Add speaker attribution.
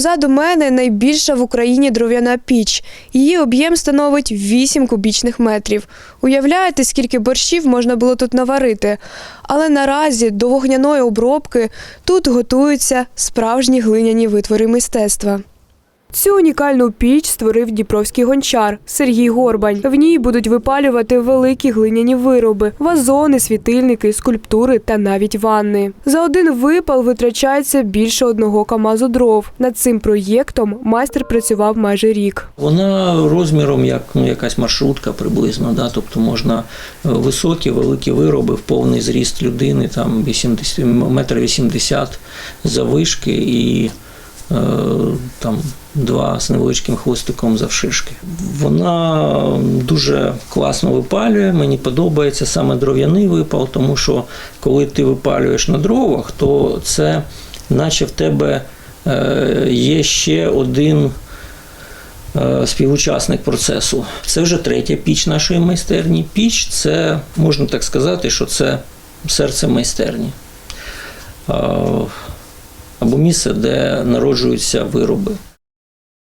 Speaker 1: Позаду мене найбільша в Україні дров'яна піч. Її об'єм становить 8 кубічних метрів. Уявляєте, скільки борщів можна було тут наварити? Але наразі до вогняної обробки тут готуються справжні глиняні витвори мистецтва. Цю унікальну піч створив дніпровський гончар Сергій Горбань. В ній будуть випалювати великі глиняні вироби, вазони, світильники, скульптури та навіть ванни. За один випал витрачається більше одного камазу дров. Над цим проєктом майстер працював майже рік.
Speaker 2: Вона розміром як ну, якась маршрутка приблизно, да? тобто можна е, високі, великі вироби в повний зріст людини, там 80, метр 80 завишки і е, там два з невеличким хвостиком завшишки. Вона дуже класно випалює. Мені подобається саме дров'яний випал, тому що коли ти випалюєш на дровах, то це наче в тебе е, є ще один е, співучасник процесу. Це вже третя піч нашої майстерні. Піч це, можна так сказати, що це серце майстерні. Е, Або місце, де народжуються вироби.